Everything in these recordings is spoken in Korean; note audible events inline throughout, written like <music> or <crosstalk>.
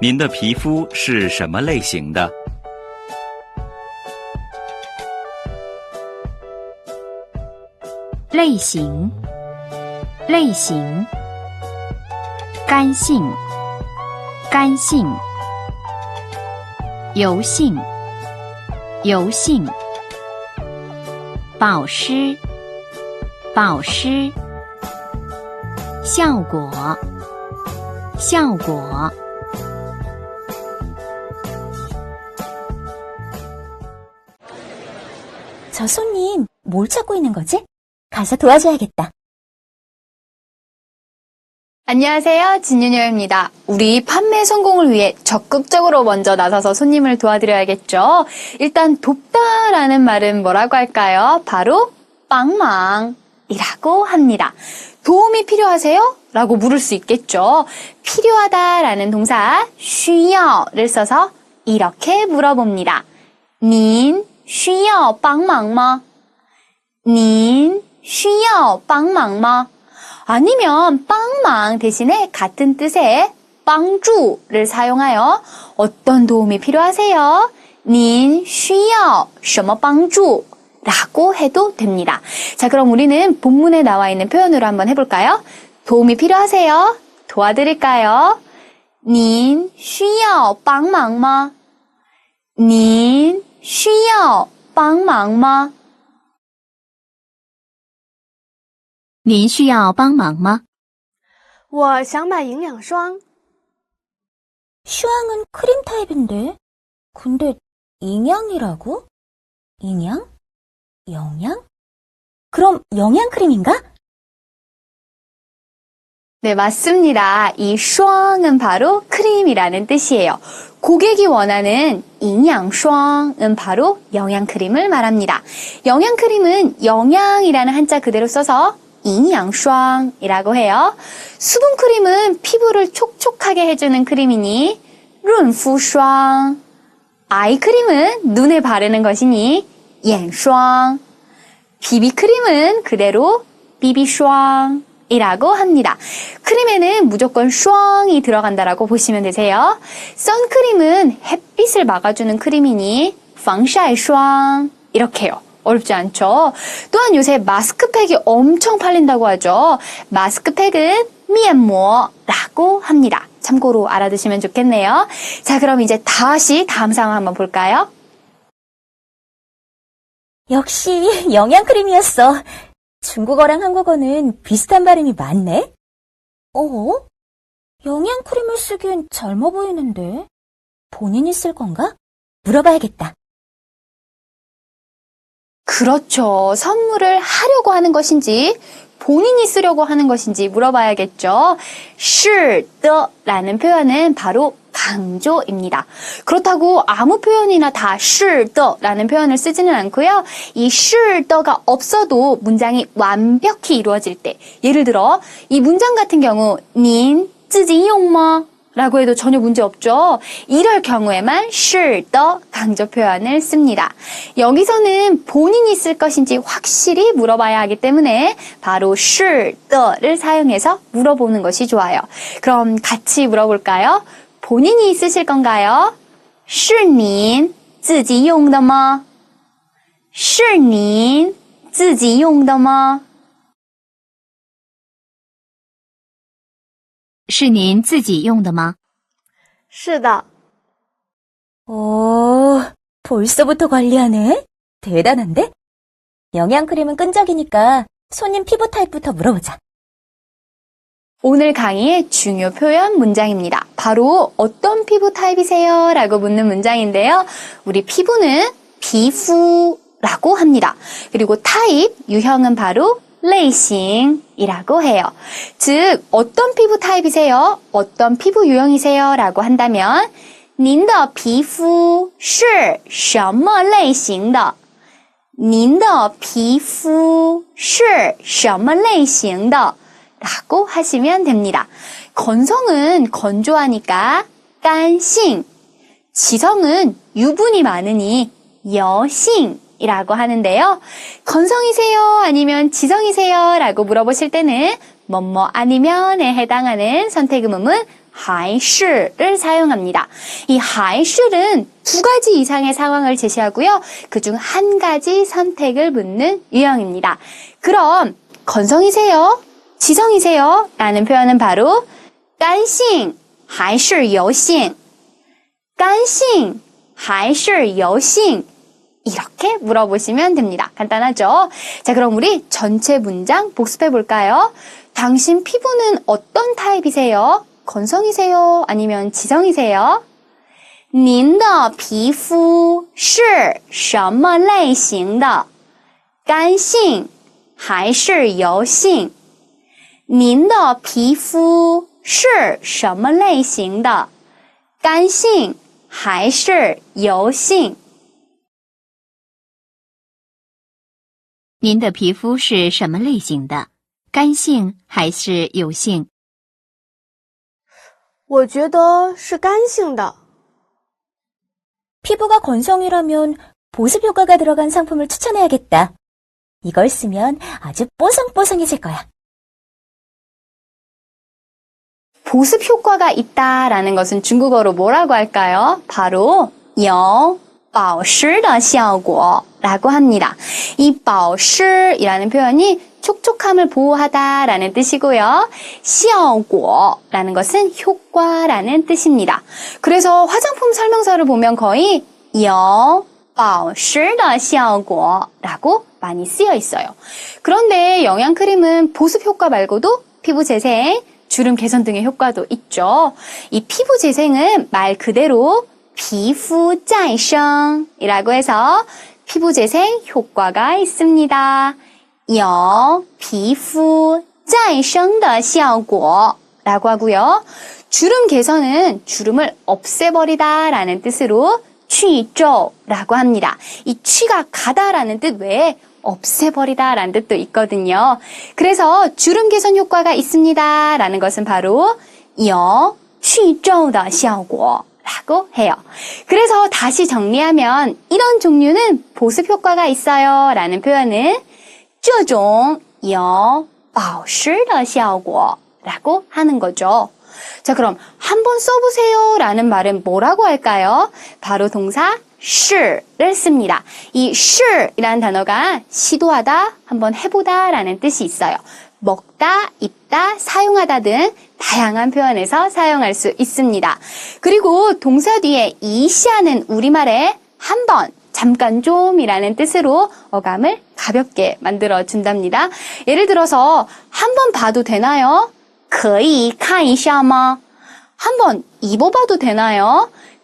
您的皮肤是什么类型的？类型，类型，干性，干性，油性，油性，保湿，保湿，效果，效果。 저 손님 뭘 찾고 있는 거지? 가서 도와줘야겠다. 안녕하세요. 진윤여입니다. 우리 판매 성공을 위해 적극적으로 먼저 나서서 손님을 도와드려야겠죠. 일단 돕다라는 말은 뭐라고 할까요? 바로 빵망이라고 합니다. 도움이 필요하세요? 라고 물을 수 있겠죠. 필요하다라는 동사 쉬어를 써서 이렇게 물어봅니다. 닌 需要帮忙吗?您需要帮忙吗? 아니면 빵망 대신에 같은 뜻의 빵주를 사용하여 어떤 도움이 필요하세요? 您需要什么帮助? 라고 해도 됩니다. 자, 그럼 우리는 본문에 나와 있는 표현으로 한번 해볼까요? 도움이 필요하세요? 도와드릴까요? 您需要帮忙吗?您 需要帮忙吗?您需要帮忙吗？我想买营养霜， 슈앙은 크림 타입인데. 근데营养이라고?营养? 영양? 그럼 영양 크림인가? 네, 맞습니다. 이 슈앙은 바로 크림이라는 뜻이에요. 고객이 원하는营养霜은 바로 영양크림을 말합니다. 영양크림은 영양이라는 한자 그대로 써서 营养霜이라고 해요. 수분크림은 피부를 촉촉하게 해주는 크림이니 润肤霜. 아이크림은 눈에 바르는 것이니 眼霜. 비비크림은 그대로 비비霜. 이라고 합니다. 크림에는 무조건 슈앙이 들어간다라고 보시면 되세요. 선크림은 햇빛을 막아주는 크림이니 防晒 슈앙 이렇게요. 어렵지 않죠? 또한 요새 마스크팩이 엄청 팔린다고 하죠. 마스크팩은 미엔모라고 합니다. 참고로 알아두시면 좋겠네요. 자, 그럼 이제 다시 다음 상황 한번 볼까요? 역시 영양 크림이었어. 중국어랑 한국어는 비슷한 발음이 많네. 어? 영양 크림을 쓰기엔 젊어 보이는데. 본인이 쓸 건가? 물어봐야겠다. 그렇죠. 선물을 하려고 하는 것인지 본인이 쓰려고 하는 것인지 물어봐야겠죠. 是的라는 표현은 바로 강조입니다. 그렇다고 아무 표현이나 다 실더라는 표현을 쓰지는 않고요. 이 실더가 없어도 문장이 완벽히 이루어질 때 예를 들어 이 문장 같은 경우 닌 쯔징용머 라고 해도 전혀 문제 없죠. 이럴 경우에만 실더 강조 표현을 씁니다. 여기서는 본인이 쓸 것인지 확실히 물어봐야 하기 때문에 바로 실더를 사용해서 물어보는 것이 좋아요. 그럼 같이 물어볼까요? 본인이 쓰실 건가요? 是您自己用的吗?是您自己用的吗?是您自己用的吗？是的， 오, 벌써부터 관리하네? 대단한데? 영양 크림은 끈적이니까 손님 피부 타입부터 물어보자. 오늘 강의의 중요 표현 문장입니다. 바로 어떤 피부 타입이세요? 라고 묻는 문장인데요. 우리 피부는 비후라고 합니다. 그리고 타입, 유형은 바로 类型이라고 해요. 즉, 어떤 피부 타입이세요? 어떤 피부 유형이세요? 라고 한다면 您的皮肤是什么类型的?您的皮肤是什么类型的? 라고 하시면 됩니다. 건성은 건조하니까 깐싱, 지성은 유분이 많으니 여싱 이라고 하는데요. 건성이세요? 아니면 지성이세요? 라고 물어보실 때는 뭐뭐 아니면에 해당하는 선택 의문문 하이시를 사용합니다. 이 하이시는 두 가지 이상의 상황을 제시하고요. 그 중 한 가지 선택을 묻는 유형입니다. 그럼 건성이세요? 지성이세요? 라는 표현은 바로 干性还是油性?干性还是油性? 이렇게 물어보시면 됩니다. 간단하죠? 자, 그럼 우리 전체 문장 복습해 볼까요? 당신 피부는 어떤 타입이세요? 건성이세요? 아니면 지성이세요? 您的皮肤是什么类型的？干性还是油性？ 您的皮肤是什么类型的？干性还是油性？您的皮肤是什么类型的？干性还是油性？我觉得是干性的。 피부가 건성이라면 보습 효과가 들어간 상품을 추천해야겠다. 이걸 쓰면 아주 뽀송뽀송해질 거야. 보습 효과가 있다라는 것은 중국어로 뭐라고 할까요? 바로 有保湿的效果라고 합니다. 이 保湿이라는 표현이 촉촉함을 보호하다라는 뜻이고요. 效果라는 것은 효과라는 뜻입니다. 그래서 화장품 설명서를 보면 거의 有保湿的效果라고 많이 쓰여 있어요. 그런데 영양크림은 보습 효과 말고도 피부 재생, 주름 개선 등의 효과도 있죠. 이 피부 재생은 말 그대로 피부 再生이라고 해서 피부 재생 효과가 있습니다. 有皮肤再生的效果라고 하고요. 주름 개선은 주름을 없애버리다 라는 뜻으로 취조라고 합니다. 이 취가 가다라는 뜻 외에 없애버리다 라는 뜻도 있거든요. 그래서 주름 개선 효과가 있습니다 라는 것은 바로 有취조的效果 라고 해요. 그래서 다시 정리하면 이런 종류는 보습 효과가 있어요 라는 표현은 这种有保湿的效果 라고 하는 거죠. 자, 그럼 한번 써보세요 라는 말은 뭐라고 할까요? 바로 동사 试를 씁니다. 이 试이라는 단어가 시도하다, 한번 해보다 라는 뜻이 있어요. 먹다, 입다, 사용하다 등 다양한 표현에서 사용할 수 있습니다. 그리고 동사 뒤에 이시하는 우리말에 한 번, 잠깐 좀이라는 뜻으로 어감을 가볍게 만들어 준답니다. 예를 들어서 한 번 봐도 되나요? 可以看一下吗? 한번 입어봐도 되나요?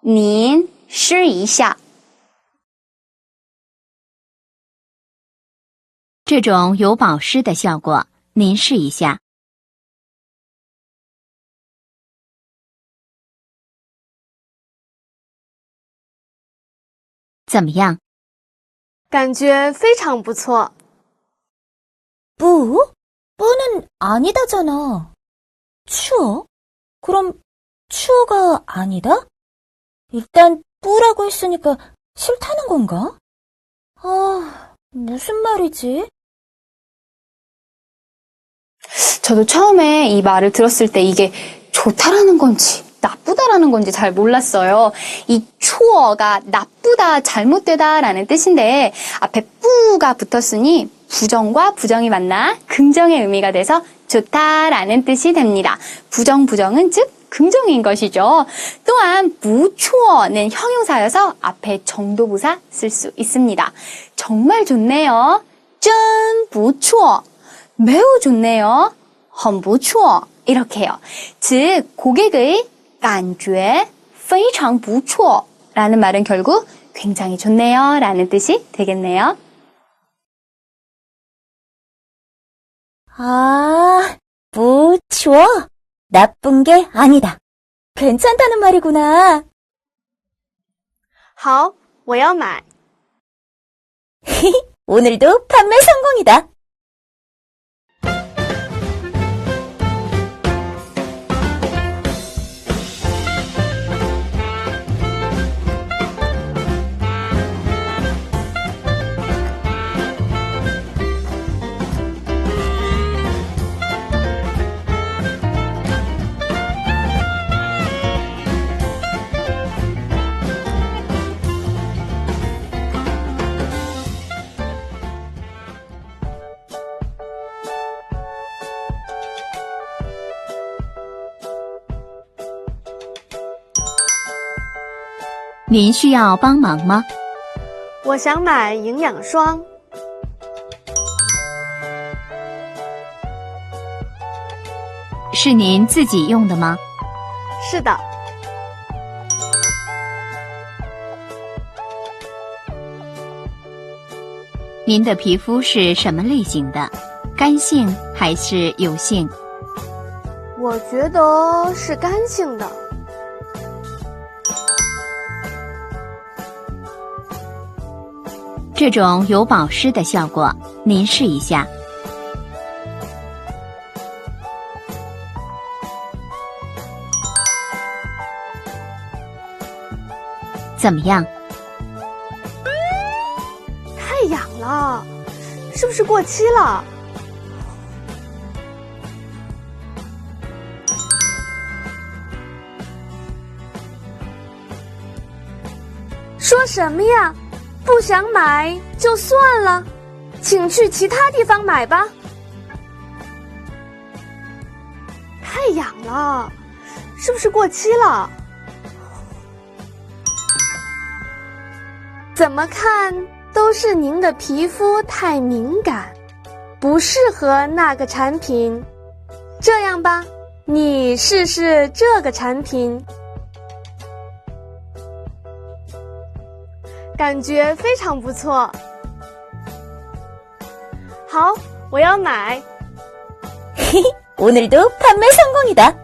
您试一下。这种有保湿的效果，您试一下。怎么样？感觉非常不错。 뿌? 뿌는 아니다잖아. 추워? 그럼 추워가 아니다? 일단 뿌라고 했으니까 싫다는 건가? 아, 무슨 말이지? 저도 처음에 이 말을 들었을 때 이게 좋다라는 건지 나쁘다라는 건지 잘 몰랐어요. 이 추어가 나쁘다, 잘못되다라는 뜻인데 앞에 뿌가 붙었으니 부정과 부정이 만나 긍정의 의미가 돼서 좋다라는 뜻이 됩니다. 부정, 부정은 즉 긍정인 것이죠. 또한 무추어는 형용사여서 앞에 정도부사 쓸 수 있습니다. 정말 좋네요. 真不错. 매우 좋네요. 很不错. 이렇게 해요. 즉 고객의 感觉非常不错 라는 말은 결국 굉장히 좋네요 라는 뜻이 되겠네요. 아, 무 추워? 나쁜 게 아니다. 괜찮다는 말이구나. 好，我要买。 <laughs> 오늘도 판매 성공이다. “ 您需要帮忙吗？”我想买营养霜。是您自己用的吗？是的，您的皮肤是什么类型的？干性还是油性？我觉得是干性的。这种有保湿的效果，您试一下。怎么样？太痒了，是不是过期了？说什么呀？不想买就算了，请去其他地方买吧。太痒了，是不是过期了？怎么看都是您的皮肤太敏感，不适合那个产品。这样吧，你试试这个产品， 感觉非常不错。好，我要买。 오늘도 판매 성공이다.